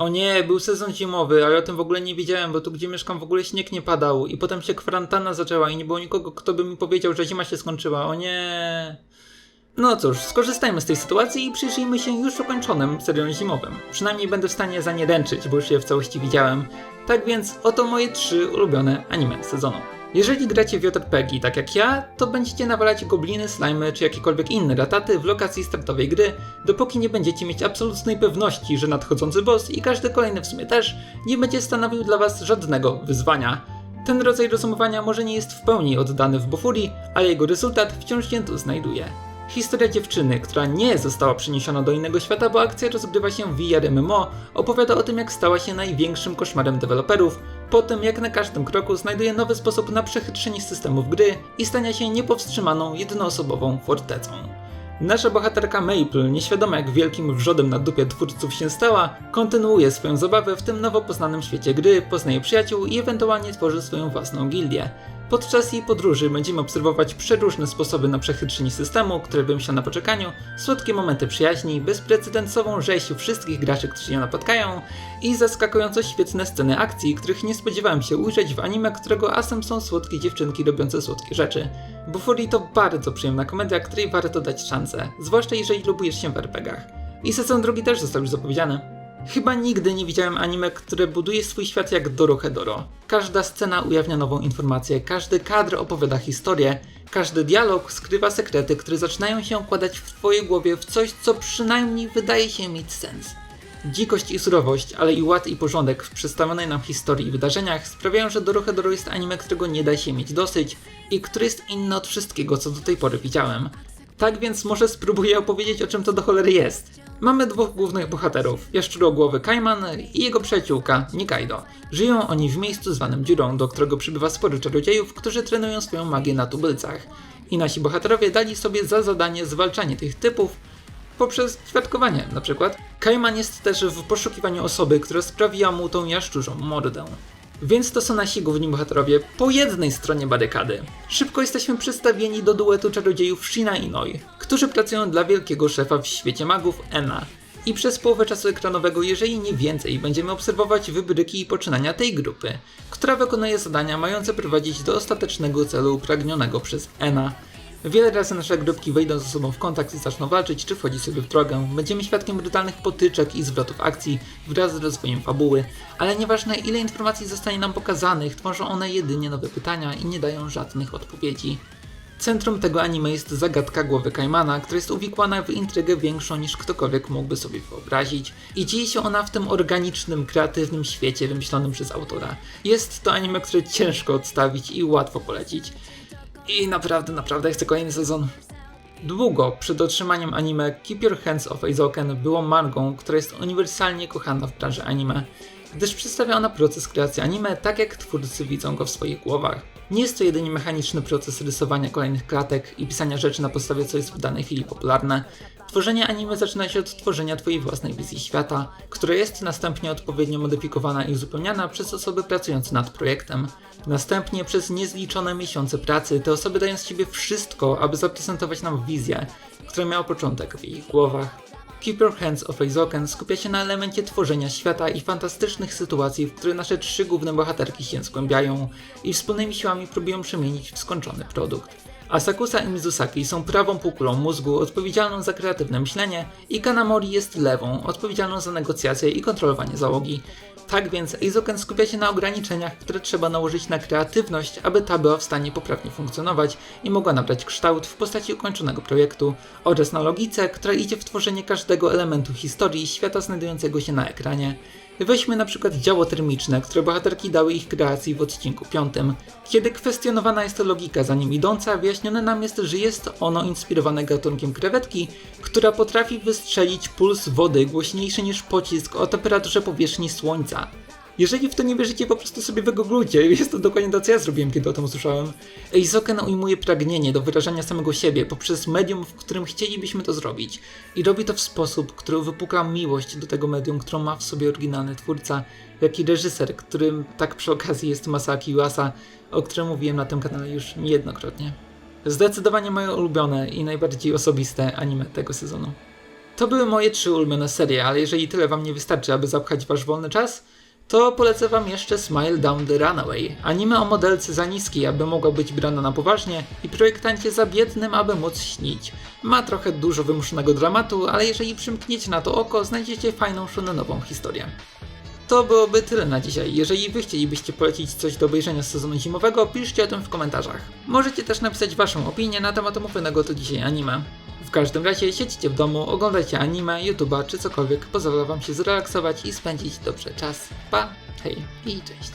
O nie, był sezon zimowy, ale o tym w ogóle nie wiedziałem, bo tu gdzie mieszkam w ogóle śnieg nie padał i potem się kwarantanna zaczęła i nie było nikogo, kto by mi powiedział, że zima się skończyła. O nie. No cóż, skorzystajmy z tej sytuacji i przyjrzyjmy się już ukończonym serialom zimowym. Przynajmniej będę w stanie za nie bo już je w całości widziałem. Tak więc oto moje trzy ulubione anime sezonu. Jeżeli gracie w JRPG tak jak ja, to będziecie nawalać gobliny, slimy czy jakiekolwiek inne rataty w lokacji startowej gry, dopóki nie będziecie mieć absolutnej pewności, że nadchodzący boss i każdy kolejny w sumie też nie będzie stanowił dla was żadnego wyzwania. Ten rodzaj rozumowania może nie jest w pełni oddany w Bofuri, ale jego rezultat wciąż się tu znajduje. Historia dziewczyny, która nie została przeniesiona do innego świata, bo akcja rozgrywa się w VR MMO, opowiada o tym, jak stała się największym koszmarem deweloperów, po tym jak na każdym kroku znajduje nowy sposób na przechytrzenie systemów gry i stania się niepowstrzymaną, jednoosobową fortecą. Nasza bohaterka Maple, nieświadoma jak wielkim wrzodem na dupie twórców się stała, kontynuuje swoją zabawę w tym nowo poznanym świecie gry, poznaje przyjaciół i ewentualnie tworzy swoją własną gildię. Podczas jej podróży będziemy obserwować przeróżne sposoby na przechytrzenie systemu, które wymyśla na poczekaniu, słodkie momenty przyjaźni, bezprecedensową rzeź wszystkich graczy, którzy ją napotkają i zaskakująco świetne sceny akcji, których nie spodziewałem się ujrzeć w anime, którego asem są słodkie dziewczynki robiące słodkie rzeczy. Bufuri to bardzo przyjemna komedia, której warto dać szansę, zwłaszcza jeżeli lubujesz się w RPGach. I sezon drugi też został już zapowiedziany. Chyba nigdy nie widziałem anime, które buduje swój świat jak Dorohedoro. Każda scena ujawnia nową informację, każdy kadr opowiada historię, każdy dialog skrywa sekrety, które zaczynają się układać w twojej głowie w coś, co przynajmniej wydaje się mieć sens. Dzikość i surowość, ale i ład i porządek w przedstawionej nam historii i wydarzeniach sprawiają, że Dorohedoro jest anime, którego nie da się mieć dosyć i który jest inny od wszystkiego, co do tej pory widziałem. Tak więc może spróbuję opowiedzieć o czym to do cholery jest. Mamy dwóch głównych bohaterów, jaszczurogłowy Kaiman i jego przyjaciółka Nikaido. Żyją oni w miejscu zwanym dziurą, do którego przybywa sporo czarodziejów, którzy trenują swoją magię na tubylcach. I nasi bohaterowie dali sobie za zadanie zwalczanie tych typów poprzez świadkowanie na przykład. Kaiman jest też w poszukiwaniu osoby, która sprawiła mu tą jaszczurzą mordę. Więc to są nasi główni bohaterowie po jednej stronie barykady. Szybko jesteśmy przedstawieni do duetu czarodziejów Shina i Noi, którzy pracują dla wielkiego szefa w świecie magów Ena. I przez połowę czasu ekranowego, jeżeli nie więcej, będziemy obserwować wybryki i poczynania tej grupy, która wykonuje zadania mające prowadzić do ostatecznego celu upragnionego przez Ena. Wiele razy nasze grupki wejdą ze sobą w kontakt i zaczną walczyć, czy wchodzić sobie w drogę. Będziemy świadkiem brutalnych potyczek i zwrotów akcji wraz z rozwojem fabuły, ale nieważne ile informacji zostanie nam pokazanych, tworzą one jedynie nowe pytania i nie dają żadnych odpowiedzi. Centrum tego anime jest zagadka głowy Kaimana, która jest uwikłana w intrygę większą niż ktokolwiek mógłby sobie wyobrazić i dzieje się ona w tym organicznym, kreatywnym świecie wymyślonym przez autora. Jest to anime, które ciężko odstawić i łatwo polecić. I naprawdę, naprawdę chcę kolejny sezon. Długo przed otrzymaniem anime Keep Your Hands Off Aizoken było mangą, która jest uniwersalnie kochana w branży anime, gdyż przedstawia ona proces kreacji anime tak jak twórcy widzą go w swoich głowach. Nie jest to jedynie mechaniczny proces rysowania kolejnych klatek i pisania rzeczy na podstawie co jest w danej chwili popularne. Tworzenie anime zaczyna się od tworzenia twojej własnej wizji świata, która jest następnie odpowiednio modyfikowana i uzupełniana przez osoby pracujące nad projektem. Następnie przez niezliczone miesiące pracy te osoby dają z siebie wszystko, aby zaprezentować nam wizję, która miała początek w ich głowach. Keep Your Hands Off Aizoken skupia się na elemencie tworzenia świata i fantastycznych sytuacji, w które nasze trzy główne bohaterki się zgłębiają i wspólnymi siłami próbują przemienić w skończony produkt. Asakusa i Mizusaki są prawą półkulą mózgu odpowiedzialną za kreatywne myślenie i Kanamori jest lewą, odpowiedzialną za negocjacje i kontrolowanie załogi. Tak więc Eizoken skupia się na ograniczeniach, które trzeba nałożyć na kreatywność, aby ta była w stanie poprawnie funkcjonować i mogła nabrać kształt w postaci ukończonego projektu, oraz na logice, która idzie w tworzenie każdego elementu historii świata znajdującego się na ekranie. Weźmy na przykład działo termiczne, które bohaterki dały ich kreacji w odcinku 5. Kiedy kwestionowana jest to logika za nim idąca, wyjaśnione nam jest, że jest ono inspirowane gatunkiem krewetki, która potrafi wystrzelić puls wody głośniejszy niż pocisk o temperaturze powierzchni Słońca. Jeżeli w to nie wierzycie, po prostu sobie wygooglujcie. Jest to dokładnie to, co ja zrobiłem, kiedy o tym usłyszałem. Eizoken ujmuje pragnienie do wyrażania samego siebie poprzez medium, w którym chcielibyśmy to zrobić. I robi to w sposób, który uwypukla miłość do tego medium, którą ma w sobie oryginalny twórca, jak i reżyser, którym tak przy okazji jest Masaki Uasa, o którym mówiłem na tym kanale już niejednokrotnie. Zdecydowanie moje ulubione i najbardziej osobiste anime tego sezonu. To były moje trzy ulubione serie, ale jeżeli tyle wam nie wystarczy, aby zapchać wasz wolny czas, to polecę wam jeszcze Smile Down the Runaway. Anime o modelce za niskiej, aby mogła być brana na poważnie i projektancie za biednym, aby móc śnić. Ma trochę dużo wymuszonego dramatu, ale jeżeli przymkniecie na to oko, znajdziecie fajną shonenową historię. To byłoby tyle na dzisiaj. Jeżeli wy chcielibyście polecić coś do obejrzenia z sezonu zimowego, piszcie o tym w komentarzach. Możecie też napisać waszą opinię na temat omówionego tu dzisiaj anime. W każdym razie siedźcie w domu, oglądajcie anime, YouTube'a czy cokolwiek, pozwala wam się zrelaksować i spędzić dobrze czas. Pa, hej i cześć.